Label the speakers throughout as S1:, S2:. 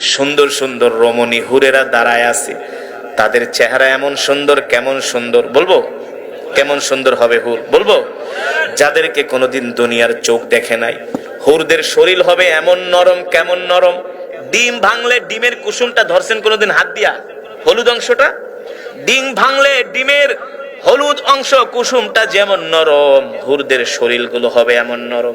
S1: সুন্দর সুন্দর রমণী হুরেরা দাঁড়ায় আছে। তাদের চেহারা এমন সুন্দর, কেমন সুন্দর, বলব? কেমন সুন্দর হবে হুর, বলব? যাদেরকে কোনোদিন দুনিয়ার চোখ দেখে নাই। হুরদের শরীর হবে এমন নরম, কেমন নরম। ডিম ভাঙলে ডিমের কুসুমটা ধরছেন কোনোদিন হাত দিয়া? হলুদ অংশটা? ডিম ভাঙলে ডিমের হলুদ অংশ কুসুমটা যেমন নরম, হুরদের শরীরগুলো হবে এমন নরম।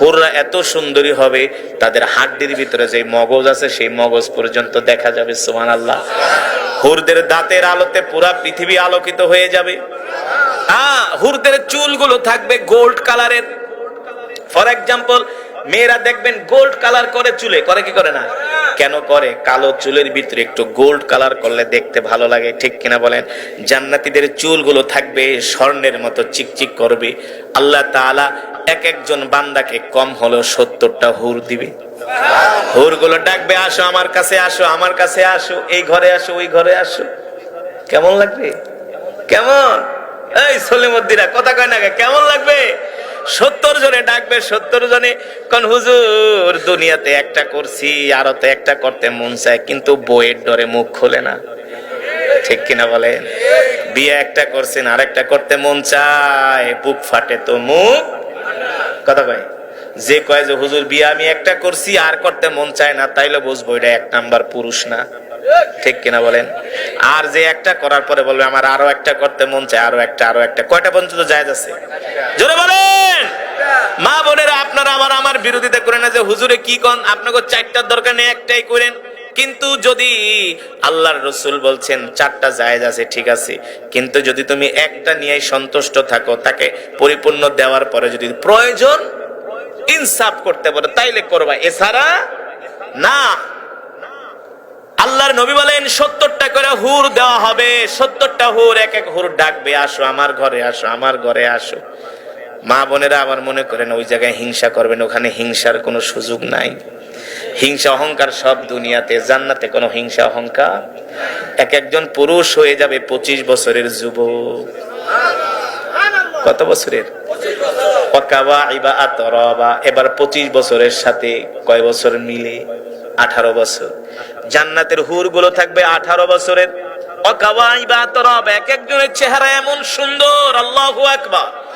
S1: হুররা এত সুন্দরী হবে, তাদের হাড্ডির ভিতরে যে মগজ আছে, সেই মগজ পর্যন্ত দেখা যাবে সোমান আল্লাহ হুরদের দাঁতের আলোতে পুরা পৃথিবী আলোকিত হয়ে যাবে। হ্যাঁ হুরদের চুলগুলো থাকবে গোল্ড কালারের। ফর এক্সাম্পল, মেয়েরা দেখবেন গোল্ড কালার করে চুলে, করে কি করে না? কেন করে? কালো চুলের ভিতরে একটু গোল্ড কালার করলে দেখতে ভালো লাগে, ঠিক কিনা বলেন? জান্নাতীদের চুলগুলো থাকবে স্বর্ণের মতো চিকচিক করবে। আল্লাহ তাআলা এক একজন বান্দাকে কম হলেও সত্তরটা হুর দিবে। হুরগুলো ডাকবে, আসো আমার কাছে, আসো, আমার কাছে আসো, এই ঘরে আসো, ওই ঘরে আসো। কেমন লাগবে? কেমন? এই কথা কয় না কেমন লাগবে? সত্তর জনে ডাকবে, সত্তর জনে কোন, হুজুর, দুনিয়াতে একটা করছি, আরও তো একটা করতে মন চায়, কিন্তু বইয়ের ডরে মুখ খোলে না। ঠিক কিনা বলেন? বিয়ে একটা করছেন, আরেকটা করতে মন চায়, বুক ফাটে তো মুখ কথা কয়? যে কয় যে, হুজুর, বিয়ে আমি একটা করছি, আর করতে মন চায় না, তাইলে বুঝব এটা এক নাম্বার পুরুষ না। ঠিক কিনা বলেন? আর যে একটা করার পরে বলবে, আমার আরও একটা করতে মন চায়, আরও একটা আরও একটা। কয়টা পর্যন্ত জায়েজ আছে? জোরে বলেন! মা বোনেরা, আপনারা আবার আমার বিরোধিতা করেন না যে, হুজুরে কি কন? আপনাকে চারটার দরকার নেই, একটাই করেন। কিন্তু যদি আল্লাহর রসুল বলছেন, চারটা জায়েজ আছে, ঠিক আছে। কিন্তু যদি তুমি একটা নিয়ে সন্তুষ্ট থাকো, তাকে পরিপূর্ণ দেওয়ার পরে যদি প্রয়োজন ইনসাফ করতে পারো, তাইলে করবা। এছাড়া না। আল্লাহর নবী বলেন, সত্তরটা করে হুর দেওয়া হবে। সত্তরটা হুর, এক এক হুর ডাকবে, আসো আমার ঘরে, আসো, আমার ঘরে, আসো। মা বোনেরা আবার মনে করেন, ওই জায়গায় হিংসা করবেন, ওখানে হিংসার কোনো সুযোগ নাই। হিংসা, অহংকার সব দুনিয়াতে, জান্নাতে কোনো হিংসা, অহংকার? এক একজন পুরুষ হয়ে যাবে পঁচিশ বছরের যুবক। কত বছরের? এবার পঁচিশ বছরের সাথে কয় বছর মিলে? আঠারো বছর। জান্নাতের হুরগুলো থাকবে আঠারো বছরের। ওয়াকাবা ইবা আতরাবা। এক একজনের চেহারা এমন সুন্দর, আল্লাহ আকবার।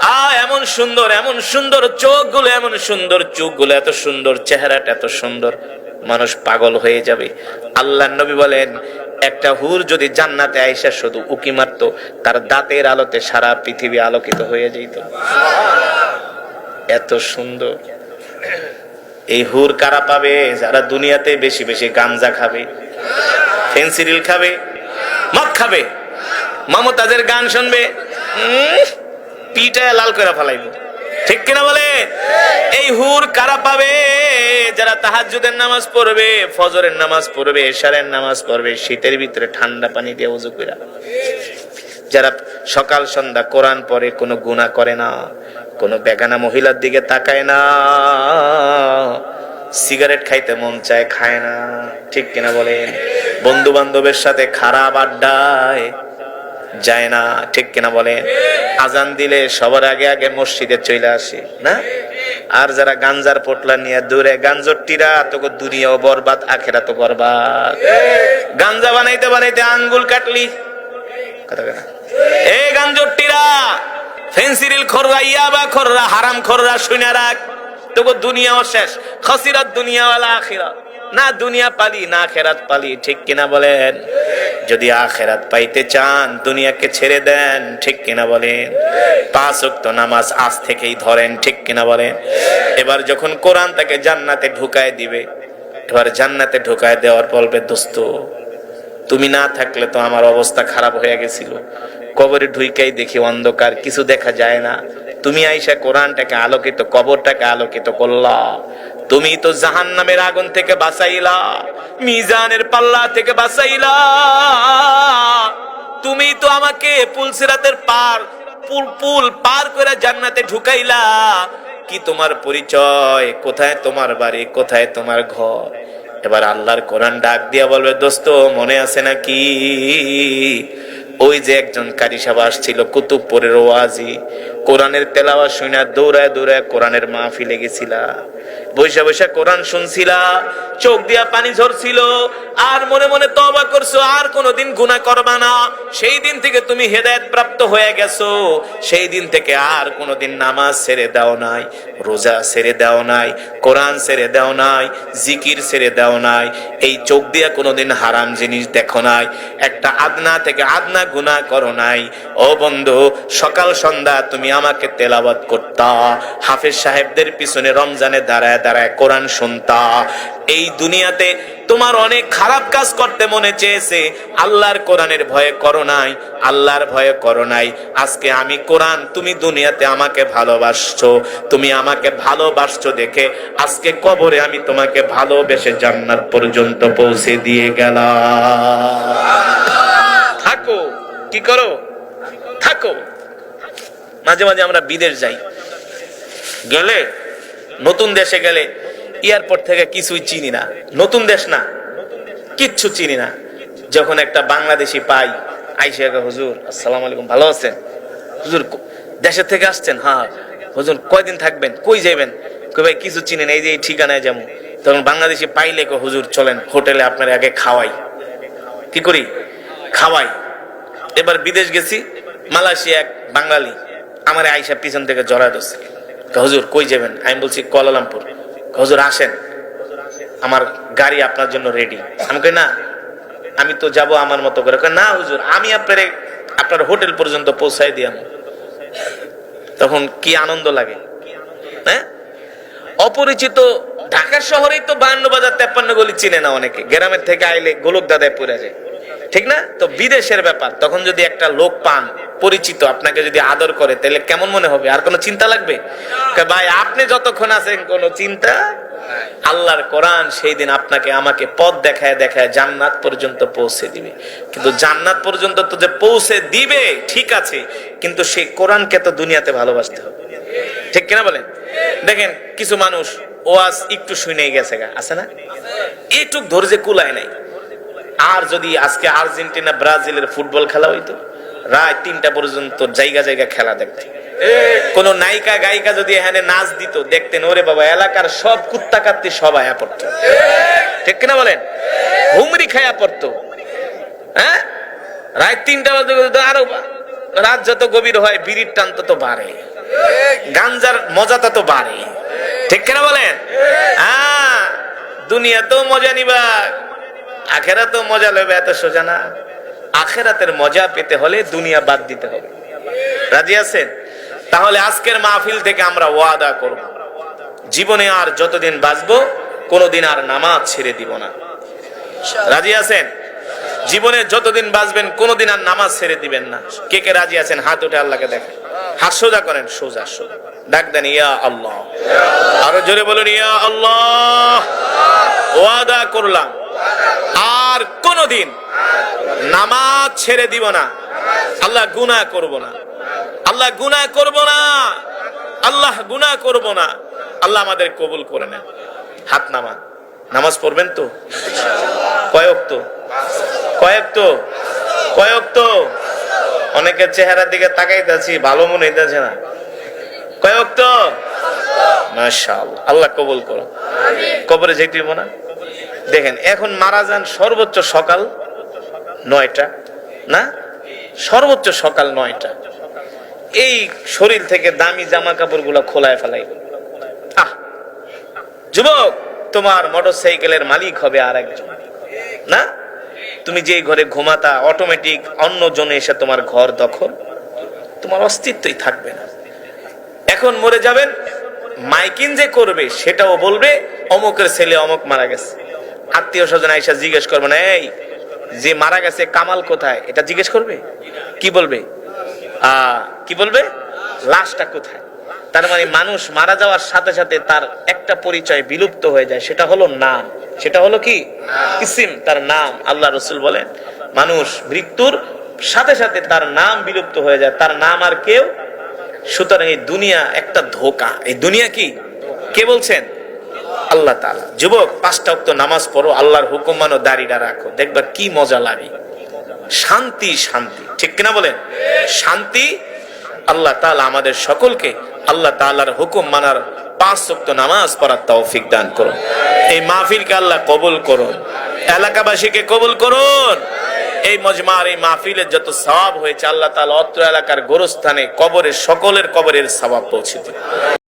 S1: আ, এমন সুন্দর এমন সুন্দর চোখগুলো এমন সুন্দর চোখগুলো এত সুন্দর চেহারাটা, এত সুন্দর। মানুষ পাগল হয়ে যাবে। আল্লাহ নবী বলেন, একটা হুর যদি জান্নাতে আইসা শুধু উকি তার দাঁতের আলোতে সারা পৃথিবী আলোকিত হয়ে যেত। এত সুন্দর। এই হুর কারা পাবে? যারা দুনিয়াতে বেশি বেশি গাঞ্জা খাবে, ফেন্সিডিল খাবে, মদ খাবে, মমতাজের গান শুনবে। পিটায় লাল করে ফেলাইব। ঠিক কিনা বলে? এই হুর কারা পাবে? যারা তাহাজ্জুদের নামাজ পড়বে, ফজরের নামাজ পড়বে, এশারের নামাজ পড়বে, শীতের ভিতরে ঠান্ডা পানি দিয়ে উজু করে যারা সকাল সন্ধ্যা কোরআন পরে কোনো গুণা করে না, কোনো বেগানা মহিলার দিকে তাকায় না, সিগারেট খাইতে মন চায়, খায় না। ঠিক কিনা বলেন? বন্ধু বান্ধবের সাথে খারাপ আড্ডায় যায় না, ঠিক কিনা বলে আজান দিলে সবার আগে আগে মসজিদে চলে আসে, না? আর যারা গাঞ্জার পোটলা নিয়ে দূরে গাঞ্জটিরা তোকে দুনিয়াও বরবাদ আখেরা তো বরবাদ। গাঞ্জা বানাইতে বানাইতে আঙ্গুল কাটলি। কথা কেনা এ গাঞ্জটিরা ফেন্সিরিল খররা, ইয়াবা খররা, হারাম খররা শুনে রাখ। তোকে দুনিয়াও শেষ, খসিরাত দুনিয়াওয়ালা আখিরা না দুনিয়া পালি, না খেরাত পালি, ঠিক কিনা বলেন? যদি আখেরাত পাইতে চান, দুনিয়াকে ছেড়ে দেন, ঠিক কিনা বলেন? পাঁচ উক্ত নামাজ আজ থেকেই ধরেন, ঠিক কিনা বলেন? এবার যখন কোরআন তাকে জান্নাতে ঢুকায় দিবে, এবার জান্নাতে ঢুকায় দেওয়ার বলবে, দোস্ত, তুমি না থাকলে তো আমার অবস্থা খারাপ হয়ে গেছিল। কবরে ঢুইকাই দেখি অন্ধকার, কিছু দেখা যায় না। তুমি আইসা কোরআনটাকে আলোকিত, কবরটাকে আলোকিত করলা। তুমি তো জাহান নামের আগুন থেকে বাঁচাইলা, মিজানের পাল্লা থেকে বাঁচাইলা। তুমি তো আমাকে পুলসিরাতের পার, পুল পুল পার করে জান্নাতে ঢুকাইলা। কি তোমার পরিচয়? কোথায় তোমার বাড়ি? কোথায় তোমার ঘর? এবার আল্লাহর কোরআন ডাক দিয়া বলবে, দোস্ত, মনে আছে নাকি? ওই যে একজন কারি সাহেব আসছিল, কুতুবপুরের ওয়াজি। কোরআনের তেলাওয়া শুনে দৌড়ায় দৌড়ায় কোরআনের মাহফিলে গেছিলা। বৈশা বৈশা কোরআন শুনছিলা, চোখ দিয়া পানি ঝরছিল, আর মনে মনে তবা করছ, আর কোনোদিন গুনাহ করবা না। সেই দিন থেকে তুমি হেদায়ত প্রাপ্ত হয়ে গেছো। সেই দিন থেকে আর কোনোদিন নামাজ ছেড়ে দাও নাই, রোজা ছেড়ে দাও নাই, কোরআন ছেড়ে দাও নাই, জিকির ছেড়ে দাও নাই। এই চোখ দিয়া কোনোদিন হারাম জিনিস দেখো নাই, একটা আদনা থেকে আদনা গুনাহ করো নাই। ও বন্ধু, সকাল সন্ধ্যা তুমি আমাকে তেলাবাদ করতা। হাফেজ সাহেবদের পিছনে রমজানে দাঁড়ায় দাঁড়ায় কোরআন শুনতা। এই দুনিয়াতে তোমার অনেক খারাপ কাজ করতে মনে চেয়েছে। আল্লাহর কোরআনের ভয়ে করো নাই, আল্লাহর ভয়ে করো নাই। আজকে আমি কোরআন, তুমি দুনিয়াতে আমাকে ভালোবাসছো, তুমি আমাকে ভালোবাসছো দেখে আজকে কবরে আমি তোমাকে ভালোবেসে জান্নাত পর্যন্ত পৌঁছে দিয়ে গেলাম। থাকো, কি করো? থাকো। মাঝে মাঝে আমরা বিদেশ যাই। গেলে নতুন দেশে গেলে এয়ারপোর্ট থেকে কিছুই চিনি না। নতুন দেশ না। কিচ্ছু চিনি না। যখন একটা বাংলাদেশি পাই, আইসে হুজুর, আসসালামু আলাইকুম, ভালো আছেন? হুজুর দেশের থেকে আসছেন? হ্যাঁ হুজুর, কয়দিন থাকবেন? কই যাবেন কই ভাই, কিছু চিনেন এই যে ঠিকানায় যেমন তখন বাংলাদেশি পাইলে কো হুজুর, চলেন, হোটেলে আপনার আগে খাওয়াই। কি করি? খাওয়াই। এবার বিদেশ গেছি, মালয়েশিয়া এক বাঙালি আমার আইসা পিছন থেকে জড়ায় ধরছে। হুজুর কই যাবেন? আমি বলছি কোয়ালালামপুর কয়, হুজুর আসেন। আমার গাড়ি আপনার জন্য রেডি আমি কই না আমি তো যাব আমার মতো করে। না হুজুর আমি আপনার আপনার হোটেল পর্যন্ত পৌঁছাই দিয়াম তখন কি আনন্দ লাগে? হ্যাঁ? অপরিচিত ঢাকা শহরেই তো বান্ন বাজার তেপ্পান্ন গলি চিনে না অনেকে। গ্রামের থেকে আইলে গোলক দাদায় পড়ে যায়। ঠিক না? তো বিদেশের ব্যাপার। তখন যদি একটা লোক পান, পরিচিত, আপনাকে যদি আদর করে, তাহলে কেমন মনে হবে? আর কোনো চিন্তা লাগবে? ভাই, আপনি যতক্ষণ আছেন, কোনো চিন্তা আল্লাহর কোরআন সেই দিন আপনাকে, আমাকে পথ দেখায় দেখায় জান্নাত পর্যন্ত পৌঁছে দিবে। কিন্তু জান্নাত পর্যন্ত তো যে পৌঁছে দিবে, ঠিক আছে। কিন্তু সেই কোরআনকে তো দুনিয়াতে ভালোবাসতে হবে। ঠিক কিনা বলেন? দেখেন, কিছু মানুষ ওয়াজ একটু শুনে গেছে গা। আছে না? এইটুক ধৈর্যে কুলায় নাই। আর যদি আজকে আর্জেন্টিনা, ব্রাজিলের ফুটবল খেলা হইতো রাত তিনটা পর্যন্ত জায়গা জায়গা খেলা দেখতে। কোন নায়িকা, গায়িকা যদি এখানে নাচ দিত, দেখতেন, ওরে বাবা, এলাকার সব কুত্তা কাত্তি সব আয়া পড়তো। ঠিক কিনা বলেন? হুমরি খায়া পড়তো। হ্যাঁ? রাত তিনটা বাজে আরও রাত যত গভীর হয়, বিড়ির টান তত বাড়ে। গাঞ্জার মজাটা তো বাড়ে। ঠিক কিনা বলেন? হ্যাঁ দুনিয়া তো মজা নিবা। আখেরা তো মজা লবে এত সোজা না। আখেরাতের মজা পেতে হলে দুনিয়া বাদ দিতে হবে। রাজি আছেন? তাহলে আজকের মাহফিল থেকে আমরা ওয়াদা করব। জীবনে আর যতদিন বাঁচবো, কোনোদিন আর নামাজ ছেড়ে দিব না। রাজি আছেন? জীবনে যতদিন বাঁচবেন, কোনোদিন আর নামাজ ছেড়ে দিবেন না। কে কে রাজি আছেন? হাত উঠে আল্লাহকে দেখেন। হাত সোজা করেন, সোজা সোজা। ডাক দেন, ইয়া আল্লাহ। আরও জোরে বলুন, ইয়া আল্লাহ। ওয়াদা করলাম। কোনোদিন নামাজ ছেড়ে দিব না। আল্লাহ গুনাহ করব না। আল্লাহ গুনাহ করব না। আল্লাহ গুনাহ করব না। আল্লাহ আমাদের কবুল করে নেন। হাত নামা নামাজ পড়বেন তো? কয়েক তো? কয়েক তো? কয়েক তো? অনেকের চেহারার দিকে তাকাইতেছি, ভালো মনে হইতেছে না। কয়েক তো? মাশাআল্লাহ। আল্লাহ কবুল করো কবরে যেতে না? দেখেন, এখন মারা যান সর্বোচ্চ সকাল নয়টা, না? সর্বোচ্চ সকাল নয়টা। এই শরীর থেকে দামি জামা কাপড়গুলা খোলায় ফেলাই। আহ! যুবক, তোমার মোটর সাইকেলের মালিক হবে আর একজন না? তুমি যে ঘরে ঘুমাতা অটোমেটিক অন্য জনে এসে তোমার ঘর দখল। তোমার অস্তিত্বই থাকবে না। এখন মরে যাবেন, মাইকিন যে করবে, সেটাও বলবে, অমুকের ছেলে অমুক মারা গেছে। আত্মীয় স্বজন আইসা জিজ্ঞেস করবে না, এই, যে মারা গেছে কামাল কোথায়? এটা জিজ্ঞেস করবে? কি বলবে? কি বলবে? লাশটা কোথায়? তার মানে মানুষ মারা যাওয়ার সাথে সাথে তার একটা পরিচয় বিলুপ্ত হয়ে যায়, সেটা হলো নাম। সেটা হলো কি? ইসিম, তার নাম। আল্লাহ রসুল বলেন, মানুষ মৃত্যুর সাথে সাথে তার নাম বিলুপ্ত হয়ে যায়। তার নাম আর কেউ? সুতরাং এই দুনিয়া একটা ধোকা। এই দুনিয়া কি? কে বলছেন? আল্লাহ তাআলা। যুবক, পাঁচটা অক্ত নামাজ পড়ো, আল্লাহর হুকুম মানো, দাড়িটা রাখো। দেখবা কি মজা লাগে। শান্তি শান্তি। ঠিক কিনা বলেন? শান্তি আল্লাহ তাআলা আমাদের সকলকে আল্লাহ তাআলার হুকুম মানার পাঁচ শক্ত নামাজ পড়ার তৌফিক দান করুন। এই মাহফিলকে আল্লাহ কবুল করুন। এলাকাবাসীকে কবুল করুন। এই মজমার, এই মাহফিলের যত সওয়াব হয়েছে, আল্লাহ তাআলা অত্র এলাকার গোরস্থানে কবরের সকলের কবরের সওয়াব পৌঁছে